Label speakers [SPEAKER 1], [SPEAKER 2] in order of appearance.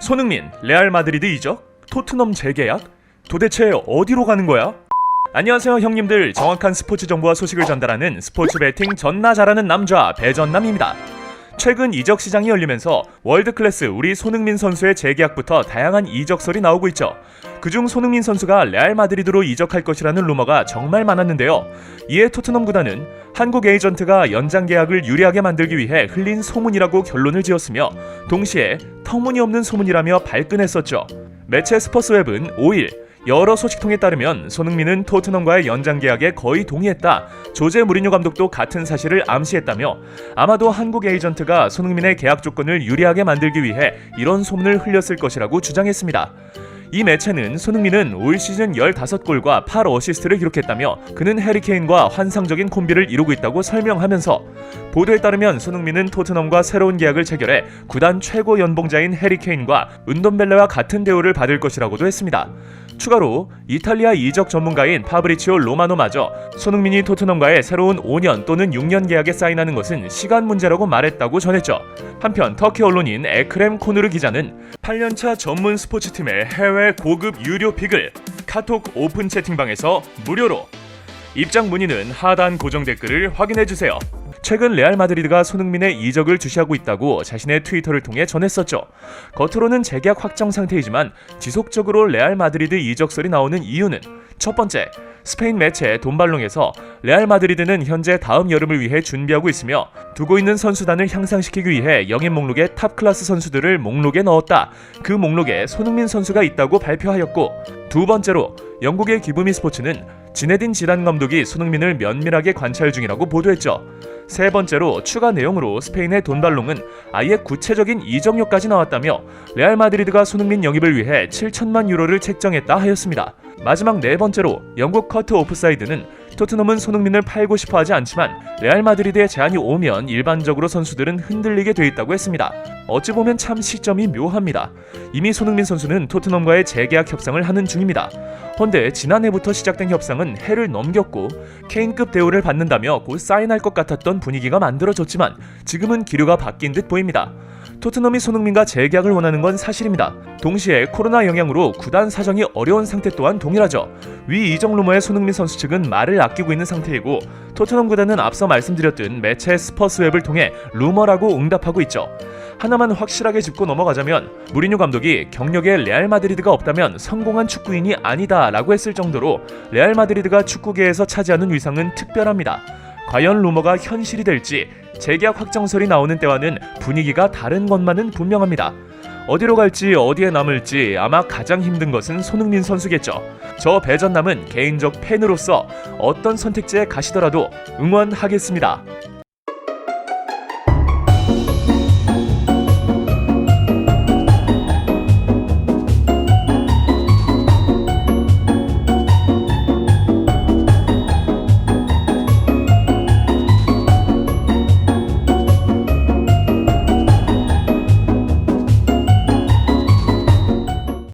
[SPEAKER 1] 손흥민, 레알 마드리드 이적? 토트넘 재계약? 도대체 어디로 가는 거야? 안녕하세요 형님들 정확한 스포츠 정보와 소식을 전달하는 스포츠 베팅 전나 잘하는 남자 배전남입니다 최근 이적 시장이 열리면서 월드 클래스 우리 손흥민 선수의 재계약부터 다양한 이적설이 나오고 있죠. 그중 손흥민 선수가 레알 마드리드로 이적할 것이라는 루머가 정말 많았는데요. 이에 토트넘 구단은 한국 에이전트가 연장 계약을 유리하게 만들기 위해 흘린 소문이라고 결론을 지었으며 동시에 터무니없는 소문이라며 발끈했었죠. 매체 스퍼스웹은 5일 여러 소식통에 따르면 손흥민은 토트넘과의 연장 계약에 거의 동의했다. 조제 무리뉴 감독도 같은 사실을 암시했다며 아마도 한국 에이전트가 손흥민의 계약 조건을 유리하게 만들기 위해 이런 소문을 흘렸을 것이라고 주장했습니다. 이 매체는 손흥민은 올 시즌 15골과 8어시스트를 기록했다며 그는 해리케인과 환상적인 콤비를 이루고 있다고 설명하면서 보도에 따르면 손흥민은 토트넘과 새로운 계약을 체결해 구단 최고 연봉자인 해리케인과 은돈벨레와 같은 대우를 받을 것이라고도 했습니다. 추가로 이탈리아 이적 전문가인 파브리치오 로마노마저 손흥민이 토트넘과의 새로운 5년 또는 6년 계약에 사인하는 것은 시간 문제라고 말했다고 전했죠. 한편 터키 언론인 에크렘 코누르 기자는 8년차 전문 스포츠팀의 해외 고급 유료 픽을 카톡 오픈 채팅방에서 무료로 입장 문의는 하단 고정 댓글을 확인해 주세요. 최근 레알 마드리드가 손흥민의 이적을 주시하고 있다고 자신의 트위터를 통해 전했었죠. 겉으로는 재계약 확정 상태이지만 지속적으로 레알 마드리드 이적설이 나오는 이유는 첫 번째, 스페인 매체 돈발롱에서 레알 마드리드는 현재 다음 여름을 위해 준비하고 있으며 두고 있는 선수단을 향상시키기 위해 영입 목록에 탑 클래스 선수들을 목록에 넣었다. 그 목록에 손흥민 선수가 있다고 발표하였고 두 번째로 영국의 기브미 스포츠는 지네딘 지단 감독이 손흥민을 면밀하게 관찰 중이라고 보도했죠. 세 번째로 추가 내용으로 스페인의 돈발롱은 아예 구체적인 이적료까지 나왔다며 레알 마드리드가 손흥민 영입을 위해 7천만 유로를 책정했다 하였습니다. 마지막 네 번째로 영국 커트 오프사이드는 토트넘은 손흥민을 팔고 싶어 하지 않지만 레알 마드리드의 제안이 오면 일반적으로 선수들은 흔들리게 돼 있다고 했습니다. 어찌 보면 참 시점이 묘합니다. 이미 손흥민 선수는 토트넘과의 재계약 협상을 하는 중입니다. 헌데 지난해부터 시작된 협상은 해를 넘겼고 케인급 대우를 받는다며 곧 사인할 것 같았던 분위기가 만들어졌지만 지금은 기류가 바뀐 듯 보입니다. 토트넘이 손흥민과 재계약을 원하는 건 사실입니다. 동시에 코로나 영향으로 구단 사정이 어려운 상태 또한 동일하죠. 위 이적 루머의 손흥민 선수 측은 말을 아끼고 있는 상태이고 토트넘 구단은 앞서 말씀드렸듯 매체 스퍼스웹을 통해 루머라고 응답하고 있죠. 하나만 확실하게 짚고 넘어가자면 무리뉴 감독이 경력에 레알 마드리드가 없다면 성공한 축구인이 아니다라고 했을 정도로 레알 마드리드가 축구계에서 차지하는 위상은 특별합니다. 과연 루머가 현실이 될지 재계약 확정설이 나오는 때와는 분위기가 다른 것만은 분명합니다. 어디로 갈지 어디에 남을지 아마 가장 힘든 것은 손흥민 선수겠죠. 저 배전남은 개인적 팬으로서 어떤 선택지에 가시더라도 응원하겠습니다.